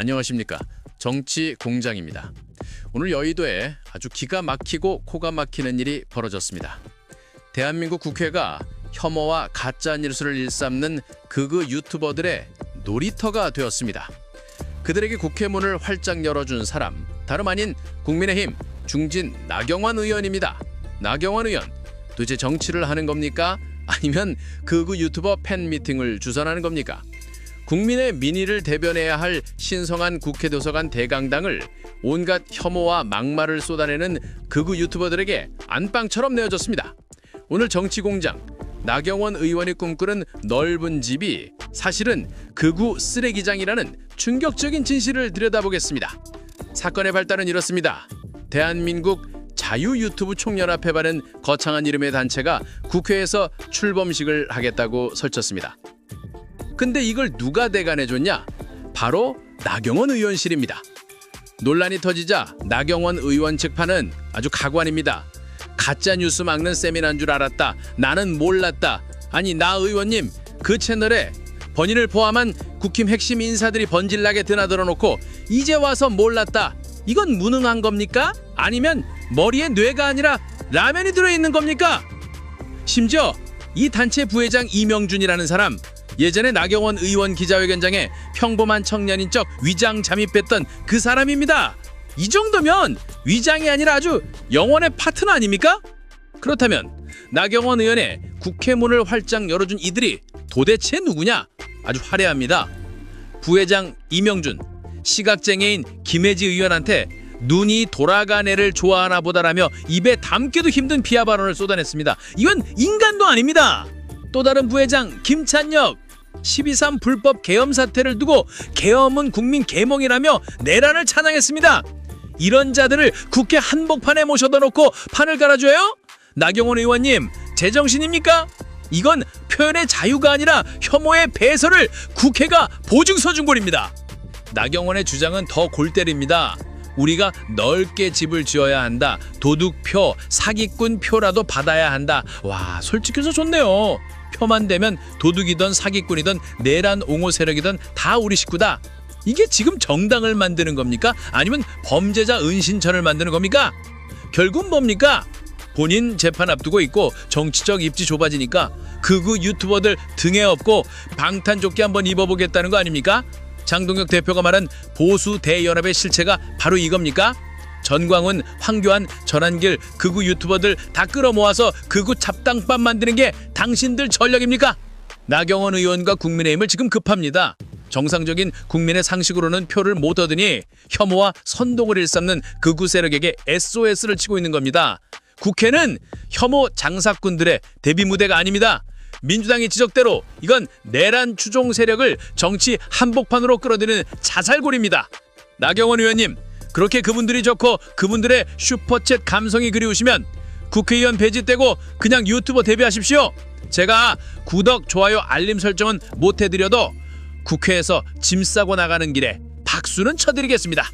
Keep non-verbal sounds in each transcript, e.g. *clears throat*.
안녕하십니까. 정치 공장입니다. 오늘 여의도에 아주 기가 막히고 코가 막히는 일이 벌어졌습니다. 대한민국 국회가 혐오와 가짜 뉴스를 일삼는 극우 유튜버들의 놀이터가 되었습니다. 그들에게 국회 문을 활짝 열어준 사람 다름 아닌 국민의힘 중진 나경원 의원입니다. 나경원 의원 도대체 정치를 하는 겁니까? 아니면 극우 유튜버 팬 미팅을 주선하는 겁니까? 국민의 민의를 대변해야 할 신성한 국회 도서관 대강당을 온갖 혐오와 막말을 쏟아내는 극우 유튜버들에게 안방처럼 내어졌습니다. 오늘 정치공장 나경원 의원이 꿈꾸는 넓은 집이 사실은 극우 쓰레기장이라는 충격적인 진실을 들여다보겠습니다. 사건의 발단은 이렇습니다. 대한민국 자유 유튜브 총연합회라는 거창한 이름의 단체가 국회에서 출범식을 하겠다고 설쳤습니다. 근데 이걸 누가 대관해 줬냐? 바로 나경원 의원실입니다. 논란이 터지자 나경원 의원 측판은 아주 가관입니다. 가짜 뉴스 막는 세미나인 줄 알았다. 나는 몰랐다. 아니 나 의원님 그 채널에 본인을 포함한 국힘 핵심 인사들이 번질나게 드나들어 놓고 이제 와서 몰랐다. 이건 무능한 겁니까? 아니면 머리에 뇌가 아니라 라면이 들어 있는 겁니까? 심지어 이 단체 부회장 이명준이라는 사람 예전에 나경원 의원 기자회견장에 평범한 청년인 척 위장 잠입했던 그 사람입니다. 이 정도면 위장이 아니라 아주 영원의 파트너 아닙니까? 그렇다면 나경원 의원의 국회 문을 활짝 열어준 이들이 도대체 누구냐? 아주 화려합니다. 부회장 이명준, 시각장애인 김혜지 의원한테 눈이 돌아간 애를 좋아하나 보다라며 입에 담기도 힘든 비하 발언을 쏟아냈습니다. 이건 인간도 아닙니다. 또 다른 부회장 김찬혁 12.3 불법 계엄 사태를 두고 계엄은 국민 계몽이라며 내란을 찬양했습니다. 이런 자들을 국회 한복판에 모셔다 놓고 판을 갈아줘요? 나경원 의원님 제정신입니까? 이건 표현의 자유가 아니라 혐오의 배설을 국회가 보증서 준 꼴입니다. 나경원의 주장은 더 골 때립니다. 우리가 넓게 집을 지어야 한다. 도둑표, 사기꾼 표라도 받아야 한다. 와, 솔직해서 좋네요. 표만 되면 도둑이든 사기꾼이든 내란 옹호 세력이든 다 우리 식구다. 이게 지금 정당을 만드는 겁니까? 아니면 범죄자 은신처를 만드는 겁니까? 결국 뭡니까? 본인 재판 앞두고 있고 정치적 입지 좁아지니까 극우 유튜버들 등에 업고 방탄조끼 한번 입어보겠다는 거 아닙니까? 장동혁 대표가 말한 보수 대연합의 실체가 바로 이겁니까? 전광훈, 황교안, 전한길 극우 유튜버들 다 끌어모아서 극우 잡당밥 만드는 게 당신들 전략입니까? 나경원 의원과 국민의힘을 지금 급합니다. 정상적인 국민의 상식으로는 표를 못 얻으니 혐오와 선동을 일삼는 극우 세력에게 SOS를 치고 있는 겁니다. 국회는 혐오 장사꾼들의 데뷔 무대가 아닙니다. 민주당의 지적대로 이건 내란 추종 세력을 정치 한복판으로 끌어들이는 자살골입니다. 나경원 의원님, 그렇게 그분들이 좋고 그분들의 슈퍼챗 감성이 그리우시면 국회의원 배지 떼고 그냥 유튜버 데뷔하십시오. 제가 구독, 좋아요, 알림 설정은 못 해드려도 국회에서 짐 싸고 나가는 길에 박수는 쳐드리겠습니다.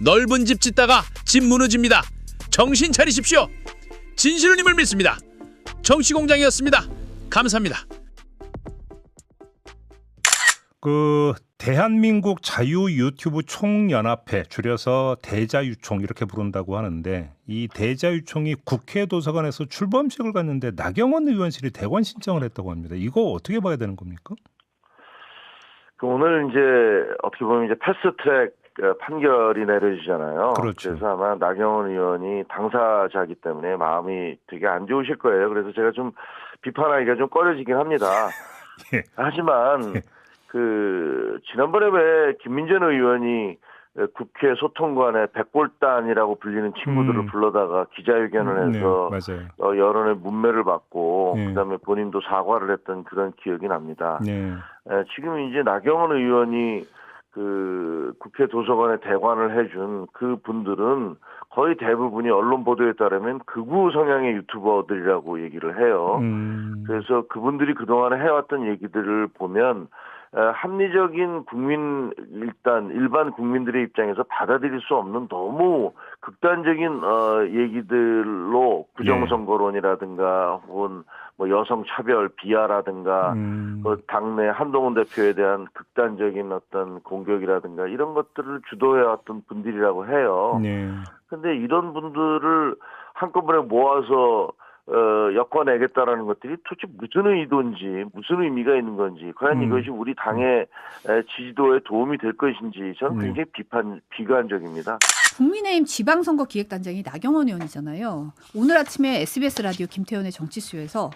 넓은 집 짓다가 집 무너집니다. 정신 차리십시오. 진실을 님을 믿습니다. 정치공장이었습니다. 감사합니다. 그 대한민국 자유 유튜브 총연합회 줄여서 대자유총 이렇게 부른다고 하는데 이 대자유총이 국회 도서관에서 출범식을 갔는데 나경원 의원실이 대관 신청을 했다고 합니다. 이거 어떻게 봐야 되는 겁니까? 그 오늘 이제 어떻게 보면 이제 패스트트랙 어, 판결이 내려지잖아요. 그렇죠. 래서 아마 나경원 의원이 당사자이기 때문에 마음이 되게 안 좋으실 거예요. 그래서 제가 좀 비판하기가 좀 꺼려지긴 합니다. *laughs* 예. 하지만 예. 그 지난번에 왜 김민전 의원이 국회 소통관에 백골단이라고 불리는 친구들을 음. 불러다가 기자회견을 네, 해서 맞아요. 어, 여론의 문매를 받고 네. 그다음에 본인도 사과를 했던 그런 기억이 납니다. 네. 에, 지금 이제 나경원 의원이 그 국회 도서관에 대관을 해준 그 분들은 거의 대부분이 언론 보도에 따르면 극우 성향의 유튜버들이라고 얘기를 해요. 음, 그래서 그분들이 그동안에 해왔던 얘기들을 보면 에, 합리적인 국민 일단 일반 국민들의 입장에서 받아들일 수 없는 너무 극단적인 어 얘기들로 부정선거론이라든가 혹은 뭐 여성 차별 비하라든가 음. 그 당내 한동훈 대표에 대한 극단적인 어떤 공격이라든가 이런 것들을 주도해왔던 분들이라고 해요. 네. 근데 이런 분들을 한꺼번에 모아서 어, 엮어내겠다라는 것들이 도대체 무슨 의도인지 무슨 의미가 있는 건지 과연 음. 이것이 우리 당의 에, 지지도에 도움이 될 것인지 저는 네. 굉장히 비판 비관적입니다. 국민의힘 지방선거 기획단장이 나경원 의원이잖아요. 오늘 아침에 SBS 라디오 김태현의 정치수에서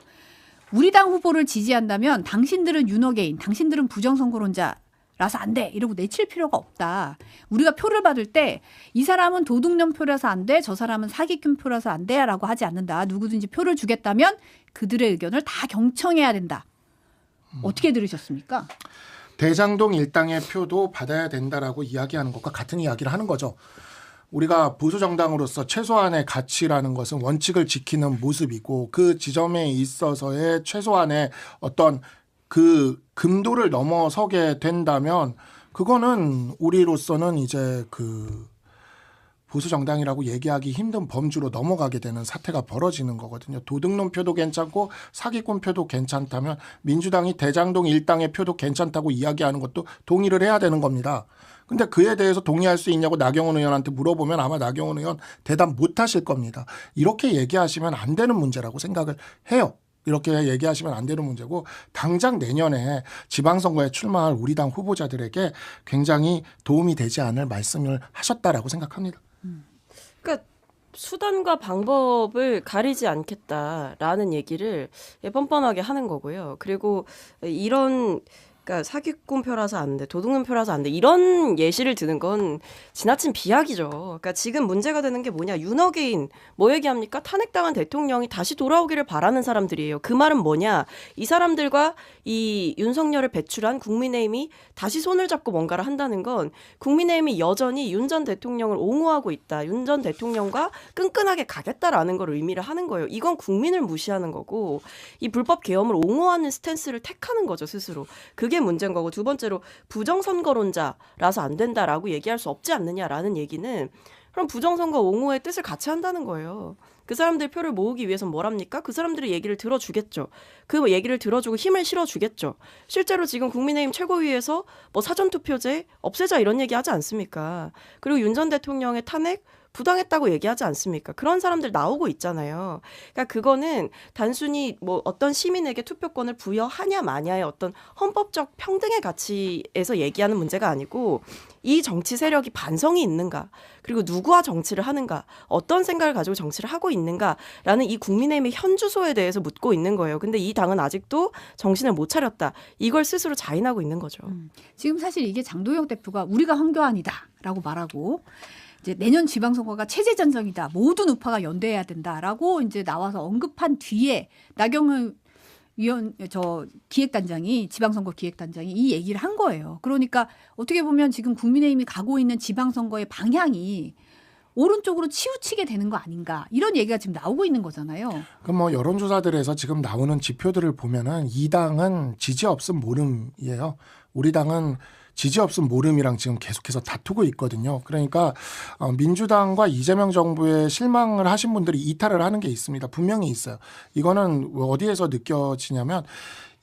우리 당 후보를 지지한다면 당신들은 윤호개인, 당신들은 부정선거론자 라서 안 돼. 이러고 내칠 필요가 없다. 우리가 표를 받을 때 이 사람은 도둑년 표라서 안 돼. 저 사람은 사기꾼 표라서 안 돼. 라고 하지 않는다. 누구든지 표를 주겠다면 그들의 의견을 다 경청해야 된다. 어떻게 들으셨습니까? 대장동 일당의 표도 받아야 된다라고 이야기하는 것과 같은 이야기를 하는 거죠. 우리가 보수 정당으로서 최소한의 가치라는 것은 원칙을 지키는 모습이고 그 지점에 있어서의 최소한의 어떤 그 금도를 넘어서게 된다면 그거는 우리로서는 이제 그 보수 정당이라고 얘기하기 힘든 범주로 넘어가게 되는 사태가 벌어지는 거거든요. 도둑놈 표도 괜찮고 사기꾼 표도 괜찮다면 민주당이 대장동 일당의 표도 괜찮다고 이야기하는 것도 동의를 해야 되는 겁니다. 근데 그에 대해서 동의할 수 있냐고 나경원 의원한테 물어보면 아마 나경원 의원 대답 못 하실 겁니다. 이렇게 얘기하시면 안 되는 문제라고 생각을 해요. 이렇게 얘기하시면 안 되는 문제고 당장 내년에 지방선거에 출마할 우리 당 후보자들에게 굉장히 도움이 되지 않을 말씀을 하셨다라고 생각합니다. 그러니까 수단과 방법을 가리지 않겠다라는 얘기를 예, 뻔뻔하게 하는 거고요. 그리고 이런 그러니까 사기꾼 표라서 안 돼, 도둑놈 표라서 안 돼. 이런 예시를 드는 건 지나친 비약이죠. 그러니까 지금 문제가 되는 게 뭐냐? 윤어게인 뭐 얘기합니까? 탄핵당한 대통령이 다시 돌아오기를 바라는 사람들이에요. 그 말은 뭐냐? 이 사람들과 이 윤석열을 배출한 국민의힘이 다시 손을 잡고 뭔가를 한다는 건 국민의힘이 여전히 윤 전 대통령을 옹호하고 있다. 윤 전 대통령과 끈끈하게 가겠다라는 걸 의미를 하는 거예요. 이건 국민을 무시하는 거고 이 불법 계엄을 옹호하는 스탠스를 택하는 거죠 스스로. 그게 문제인 거고 두 번째로 부정선거론자라서 안 된다라고 얘기할 수 없지 않느냐라는 얘기는 그럼 부정선거 옹호의 뜻을 같이 한다는 거예요. 그 사람들 표를 모으기 위해서 뭘 합니까? 그 사람들의 얘기를 들어주겠죠. 그 얘기를 들어주고 힘을 실어주겠죠. 실제로 지금 국민의힘 최고위에서 뭐 사전투표제 없애자 이런 얘기 하지 않습니까? 그리고 윤 전 대통령의 탄핵 부당했다고 얘기하지 않습니까? 그런 사람들 나오고 있잖아요. 그러니까 그거는 단순히 뭐 어떤 시민에게 투표권을 부여하냐 마냐의 어떤 헌법적 평등의 가치에서 얘기하는 문제가 아니고 이 정치 세력이 반성이 있는가 그리고 누구와 정치를 하는가 어떤 생각을 가지고 정치를 하고 있는가라는 이 국민의힘의 현주소에 대해서 묻고 있는 거예요. 근데 이 당은 아직도 정신을 못 차렸다. 이걸 스스로 자인하고 있는 거죠. 지금 사실 이게 장도영 대표가 우리가 황교안이다라고 말하고 이제 내년 지방선거가 체제 전쟁이다. 모든 우파가 연대해야 된다라고 이제 나와서 언급한 뒤에 나경원 위원 저 기획단장이 지방선거 기획단장이 이 얘기를 한 거예요. 그러니까 어떻게 보면 지금 국민의힘이 가고 있는 지방선거의 방향이 오른쪽으로 치우치게 되는 거 아닌가 이런 얘기가 지금 나오고 있는 거잖아요. 그럼 뭐 여론조사들에서 지금 나오는 지표들을 보면은 이 당은 지지 없음 모름이에요. 우리 당은 지지 없음 모름이랑 지금 계속해서 다투고 있거든요. 그러니까 어, 민주당과 이재명 정부에 실망을 하신 분들이 이탈을 하는 게 있습니다. 분명히 있어요. 이거는 어디에서 느껴지냐면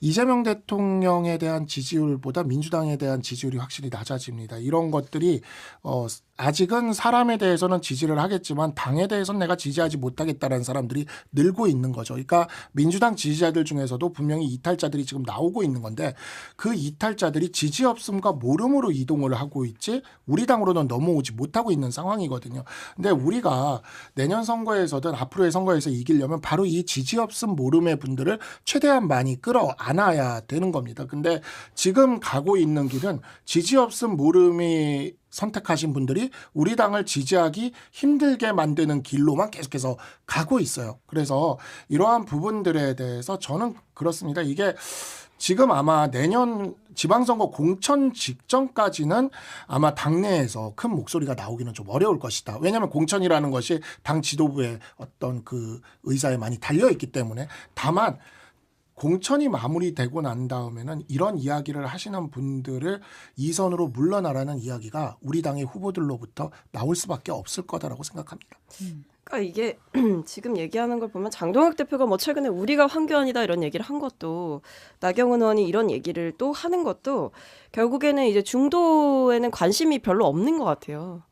이재명 대통령에 대한 지지율보다 민주당에 대한 지지율이 확실히 낮아집니다. 이런 것들이 어 아직은 사람에 대해서는 지지를 하겠지만 당에 대해서는 내가 지지하지 못하겠다라는 사람들이 늘고 있는 거죠. 그러니까 민주당 지지자들 중에서도 분명히 이탈자들이 지금 나오고 있는 건데 그 이탈자들이 지지 없음과 모름으로 이동을 하고 있지 우리 당으로는 넘어오지 못하고 있는 상황이거든요. 근데 우리가 내년 선거에서든 앞으로의 선거에서 이기려면 바로 이 지지 없음 모름의 분들을 최대한 많이 끌어안아야 되는 겁니다. 근데 지금 가고 있는 길은 지지 없음 모름이 선택하신 분들이 우리 당을 지지하기 힘들게 만드는 길로만 계속해서 가고 있어요. 그래서 이러한 부분들에 대해서 저는 그렇습니다. 이게 지금 아마 내년 지방선거 공천 직전까지는 아마 당내에서 큰 목소리가 나오기는 좀 어려울 것이다. 왜냐하면 공천이라는 것이 당 지도부의 어떤 그 의사에 많이 달려 있기 때문에 다만 공천이 마무리되고 난 다음에는 이런 이야기를 하시는 분들을 이선으로 물러나라는 이야기가 우리 당의 후보들로부터 나올 수밖에 없을 거다라고 생각합니다. 그러니까 이게 *clears throat* 지금 얘기하는 걸 보면 장동혁 대표가 뭐 최근에 우리가 황교안이다 이런 얘기를 한 것도 나경원 의원이 이런 얘기를 또 하는 것도 결국에는 이제 중도에는 관심이 별로 없는 것 같아요.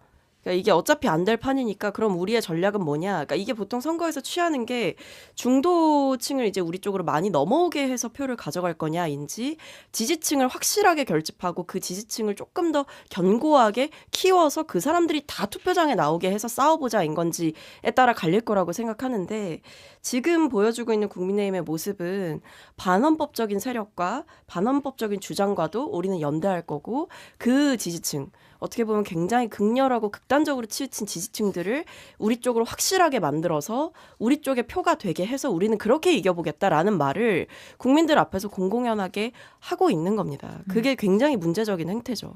그러니까 이게 어차피 안 될 판이니까 그럼 우리의 전략은 뭐냐? 그러니까 이게 보통 선거에서 취하는 게 중도층을 이제 우리 쪽으로 많이 넘어오게 해서 표를 가져갈 거냐인지 지지층을 확실하게 결집하고 그 지지층을 조금 더 견고하게 키워서 그 사람들이 다 투표장에 나오게 해서 싸워보자인 건지에 따라 갈릴 거라고 생각하는데 지금 보여주고 있는 국민의힘의 모습은 반헌법적인 세력과 반헌법적인 주장과도 우리는 연대할 거고 그 지지층 어떻게 보면 굉장히 극렬하고 극단적으로 치우친 지지층들을 우리 쪽으로 확실하게 만들어서 우리 쪽에 표가 되게 해서 우리는 그렇게 이겨보겠다라는 말을 국민들 앞에서 공공연하게 하고 있는 겁니다. 그게 굉장히 문제적인 행태죠.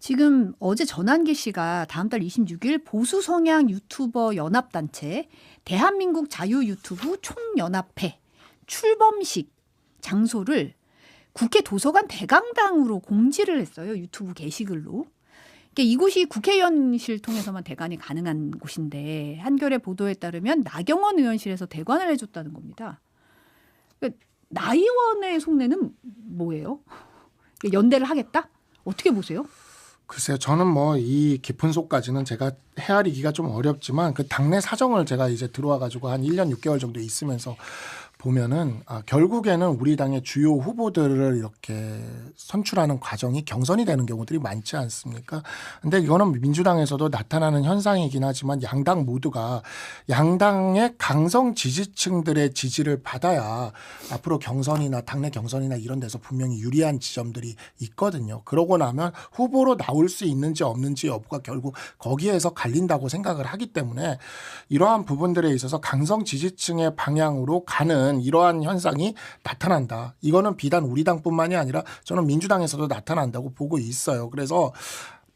지금 어제 전한기 씨가 다음 달 26일 보수 성향 유튜버 연합단체 대한민국 자유 유튜브 총연합회 출범식 장소를 국회 도서관 대강당으로 공지를 했어요. 유튜브 게시글로. 그러니까 이곳이 국회의원실 통해서만 대관이 가능한 곳인데 한겨레 보도에 따르면 나경원 의원실에서 대관을 해줬다는 겁니다. 그러니까 나 의원의 속내는 뭐예요? 그러니까 연대를 하겠다? 어떻게 보세요? 글쎄요, 저는 뭐 이 깊은 속까지는 제가 헤아리기가 좀 어렵지만 그 당내 사정을 제가 이제 들어와 가지고 한 1년 6개월 정도 있으면서 보면은 아, 결국에는 우리 당의 주요 후보들을 이렇게 선출하는 과정이 경선이 되는 경우들이 많지 않습니까? 근데 이거는 민주당에서도 나타나는 현상이긴 하지만 양당 모두가 양당의 강성 지지층들의 지지를 받아야 앞으로 경선이나 당내 경선이나 이런 데서 분명히 유리한 지점들이 있거든요. 그러고 나면 후보로 나올 수 있는지 없는지 여부가 결국 거기에서 갈린다고 생각을 하기 때문에 이러한 부분들에 있어서 강성 지지층의 방향으로 가는 이러한 현상이 나타난다. 이거는 비단 우리 당뿐만이 아니라 저는 민주당에서도 나타난다고 보고 있어요. 그래서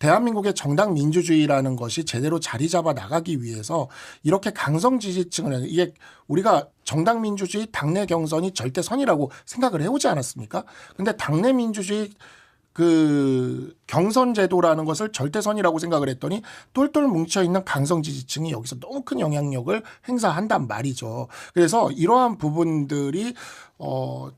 대한민국의 정당 민주주의라는 것이 제대로 자리 잡아 나가기 위해서 이렇게 강성 지지층을 이게 우리가 정당 민주주의 당내 경선이 절대 선이라고 생각을 해오지 않았습니까? 근데 당내 민주주의 그 경선 제도라는 것을 절대선이라고 생각을 했더니 똘똘 뭉쳐 있는 강성 지지층이 여기서 너무 큰 영향력을 행사한단 말이죠. 그래서 이러한 부분들이 어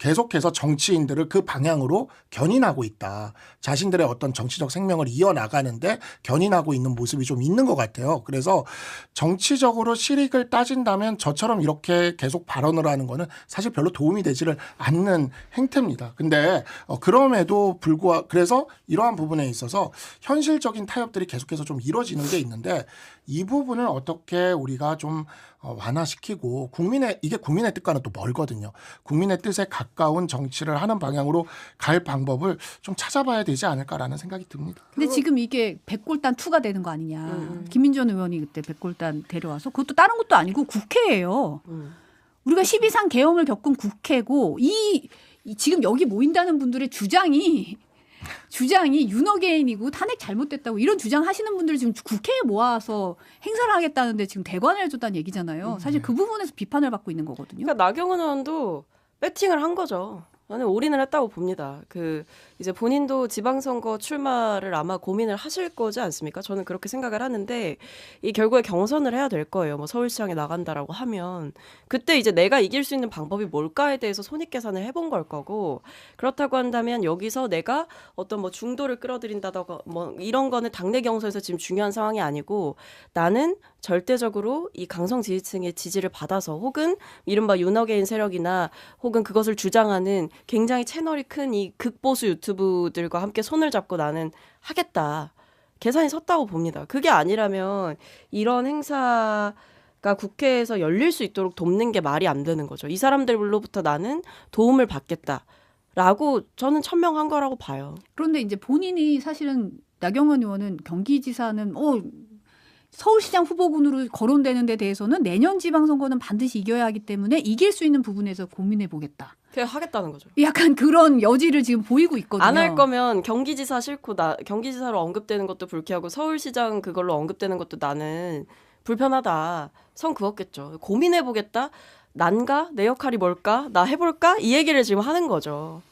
계속해서 정치인들을 그 방향으로 견인하고 있다. 자신들의 어떤 정치적 생명을 이어나가는데 견인하고 있는 모습이 좀 있는 것 같아요. 그래서 정치적으로 실익을 따진다면 저처럼 이렇게 계속 발언을 하는 거는 사실 별로 도움이 되지를 않는 행태입니다. 근데 어, 그럼에도 불구하고 그래서 이러한 부분에 있어서 현실적인 타협들이 계속해서 좀 이루어지는 게 있는데 이 부분을 어떻게 우리가 좀 어, 완화시키고 국민의 이게 국민의 뜻과는 또 멀거든요. 국민의 뜻에 가까운 정치를 하는 방향으로 갈 방법을 좀 찾아봐야 되지 않을까라는 생각이 듭니다. 근데 지금 이게 백골단 투가 되는 거 아니냐. 음. 김민전 의원이 그때 백골단 데려와서 그것도 다른 것도 아니고 국회예요. 음. 우리가 12상 계엄을 겪은 국회고 이, 이 지금 여기 모인다는 분들의 주장이 주장이 윤어게인이고 탄핵 잘못됐다고 이런 주장 하시는 분들 지금 국회에 모아서 행사를 하겠다는데 지금 대관을 해줬다는 얘기잖아요. 사실 그 부분에서 비판을 받고 있는 거거든요. 그러니까 나경원 의원도 배팅을 한 거죠. 저는 올인을 했다고 봅니다. 그 이제 본인도 지방선거 출마를 아마 고민을 하실 거지 않습니까? 저는 그렇게 생각을 하는데 이 결국에 경선을 해야 될 거예요. 뭐 서울시장에 나간다라고 하면 그때 이제 내가 이길 수 있는 방법이 뭘까에 대해서 손익 계산을 해본 걸 거고 그렇다고 한다면 여기서 내가 어떤 뭐 중도를 끌어들인다던가 뭐 이런 거는 당내 경선에서 지금 중요한 상황이 아니고 나는 절대적으로 이 강성 지지층의 지지를 받아서 혹은 이른바 윤어게인 세력이나 혹은 그것을 주장하는 굉장히 채널이 큰 이 극보수 유튜브들과 함께 손을 잡고 나는 하겠다. 계산이 섰다고 봅니다. 그게 아니라면 이런 행사 가 국회에서 열릴 수 있도록 돕는 게 말이 안 되는 거죠. 이 사람들로부터 나는 도움을 받겠다. 라고 저는 천명한 거라고 봐요. 그런데 이제 본인이 사실은 나경원 의원은 경기지사는 어 서울시장 후보군으로 거론되는 데 대해서는 내년 지방선거는 반드시 이겨야 하기 때문에 이길 수 있는 부분에서 고민해 보겠다. 그냥 하겠다는 거죠. 약간 그런 여지를 지금 보이고 있거든요. 안 할 거면 경기지사 싫고 나 경기지사로 언급되는 것도 불쾌하고 서울시장 그걸로 언급되는 것도 나는 불편하다. 선 그었겠죠. 고민해 보겠다. 난가 내 역할이 뭘까 나 해볼까 이 얘기를 지금 하는 거죠.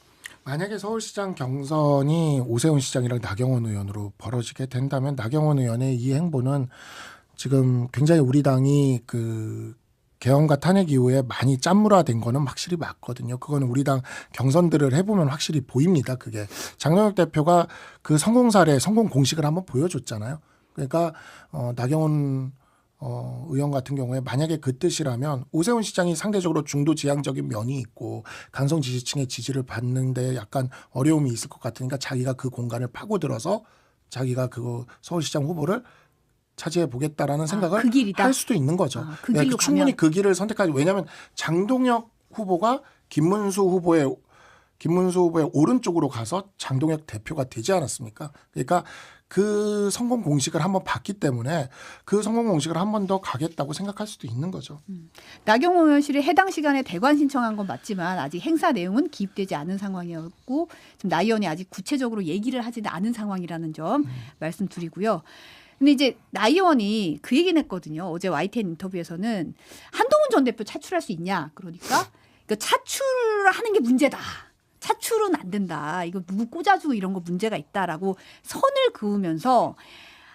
만약에 서울시장 경선이 오세훈 시장이랑 나경원 의원으로 벌어지게 된다면 나경원 의원의 이 행보는 지금 굉장히 우리 당이 그 개헌과 탄핵 이후에 많이 짠물화된 거는 확실히 맞거든요. 그거는 우리 당 경선들을 해보면 확실히 보입니다. 그게 장동혁 대표가 그 성공 사례, 성공 공식을 한번 보여줬잖아요. 그러니까 어, 나경원 어, 의원 같은 경우에 만약에 그 뜻이라면 오세훈 시장이 상대적으로 중도 지향적인 면이 있고 강성 지지층의 지지를 받는데 약간 어려움이 있을 것 같으니까 자기가 그 공간을 파고들어서 자기가 그거 서울시장 후보를 차지해 보겠다라는 생각을 그? 할 수도 있는 거죠. 아, 그 네, 길로 충분히 가면? 그 길을 선택하지. 왜냐하면 장동혁 후보가 김문수 후보의 김문수 후보의 오른쪽으로 가서 장동혁 대표가 되지 않았습니까? 그러니까 그 성공 공식을 한번 봤기 때문에 그 성공 공식을 한 번 더 가겠다고 생각할 수도 있는 거죠. 나경원 의원실이 해당 시간에 대관 신청한 건 맞지만 아직 행사 내용은 기입되지 않은 상황이었고 지금 나 의원이 아직 구체적으로 얘기를 하지는 않은 상황이라는 점 말씀드리고요. 근데 이제 나 의원이 그 얘기는 했거든요. 어제 YTN 인터뷰에서는 한동훈 전 대표 차출할 수 있냐? 그러니까 그 차출하는 게 문제다. 차출은 안 된다. 이거 누구 꽂아주고 이런 거 문제가 있다라고 선을 그으면서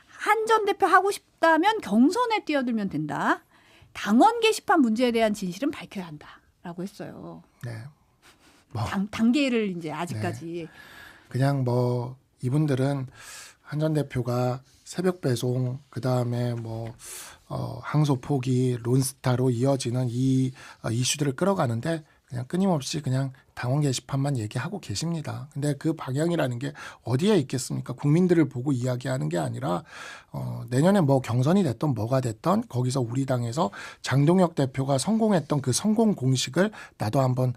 한 전 대표 하고 싶다면 경선에 뛰어들면 된다. 당원 게시판 문제에 대한 진실은 밝혀야 한다라고 했어요. 네. 뭐 당, 단계를 이제 아직까지 그냥 뭐 이분들은 한 전 대표가 새벽 배송 그 다음에 뭐 어, 항소 포기 론스타로 이어지는 이 어, 이슈들을 끌어가는데 그냥 끊임없이 그냥 당원 게시판만 얘기하고 계십니다. 근데 그 방향이라는 게 어디에 있겠습니까? 국민들을 보고 이야기하는 게 아니라 어, 내년에 뭐 경선이 됐던 뭐가 됐던 거기서 우리 당에서 장동혁 대표가 성공했던 그 성공 공식을 나도 한번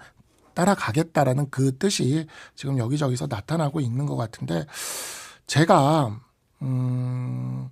따라가겠다라는 그 뜻이 지금 여기저기서 나타나고 있는 것 같은데 제가 음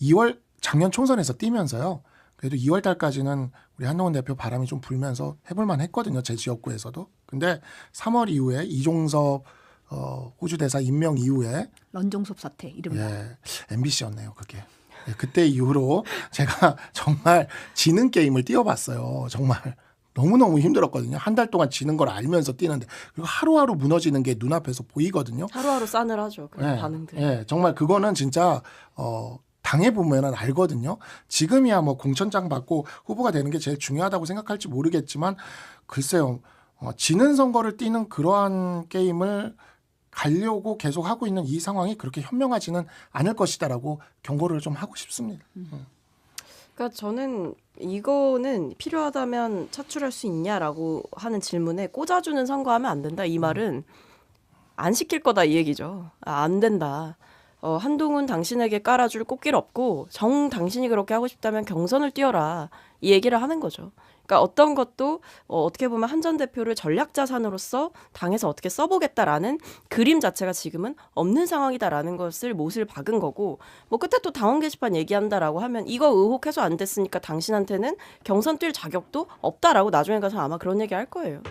2월 작년 총선에서 뛰면서요. 그래도 2월 달까지는 우리 한동훈 대표 바람이 좀 불면서 해볼만 했거든요. 제 지역구에서도. 근데 3월 이후에 이종섭 어, 호주 대사 임명 이후에 런종섭 사태 이름 예, MBC였네요, 그게. 예, 그때 이후로 제가 *laughs* 정말 지는 게임을 뛰어봤어요. 정말. 너무너무 힘들었거든요. 한 달 동안 지는 걸 알면서 뛰는데. 그리고 하루하루 무너지는 게 눈앞에서 보이거든요. 하루하루 싸늘하죠. 그런 예, 반응들. 예, 정말 그거는 진짜 어 당해보면은 알거든요. 지금이야 뭐 공천장 받고 후보가 되는 게 제일 중요하다고 생각할지 모르겠지만 글쎄요. 어, 지는 선거를 뛰는 그러한 게임을 가려고 계속 하고 있는 이 상황이 그렇게 현명하지는 않을 것이다라고 경고를 좀 하고 싶습니다. 그러니까 저는 이거는 필요하다면 차출할 수 있냐라고 하는 질문에 꽂아주는 선거하면 안 된다. 이 말은 안 시킬 거다 이 얘기죠. 아, 안 된다. 어, 한동훈 당신에게 깔아줄 꽃길 없고 정 당신이 그렇게 하고 싶다면 경선을 뛰어라 이 얘기를 하는 거죠. 그러니까 어떤 것도 어, 어떻게 보면 한전 대표를 전략 자산으로서 당에서 어떻게 써보겠다라는 그림 자체가 지금은 없는 상황이다라는 것을 못을 박은 거고 뭐 끝에 또 당원 게시판 얘기한다라고 하면 이거 의혹 해소 안 됐으니까 당신한테는 경선 뛸 자격도 없다라고 나중에 가서 아마 그런 얘기 할 거예요.